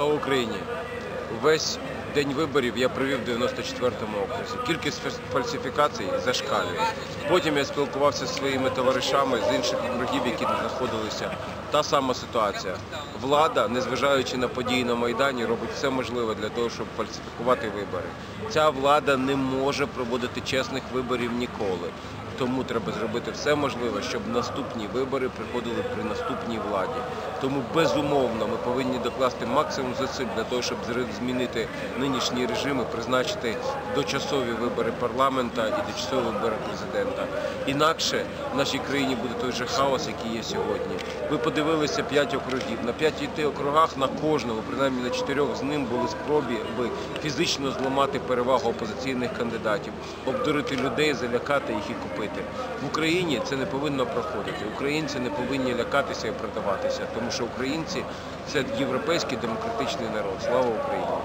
Слава Україні! Весь день виборів я провів в 94-му окрузі. Кількість фальсифікацій зашкалює. Потім я спілкувався зі своїми товаришами з інших округів, які тут знаходилися. Та сама ситуація. Влада, незважаючи на події на Майдані, робить все можливе для того, щоб фальсифікувати вибори. Ця влада не може проводити чесних виборів ніколи. Тому треба зробити все можливе, щоб наступні вибори приходили при наступній владі. Тому безумовно ми повинні докласти максимум зусиль для того, щоб змінити нинішні режими, призначити дочасові вибори парламента і дочасові вибори президента. Інакше в нашій країні буде той же хаос, який є сьогодні. Ви подивилися п'ять округів. На п'яти округах на кожному, принаймні на чотирьох з ним були спроби фізично зламати перевагу опозиційних кандидатів, обдурити людей, залякати їх і купити. В Україні це не повинно проходити. Українці не повинні лякатися і продаватися, тому що українці це європейський демократичний народ. Слава Україні!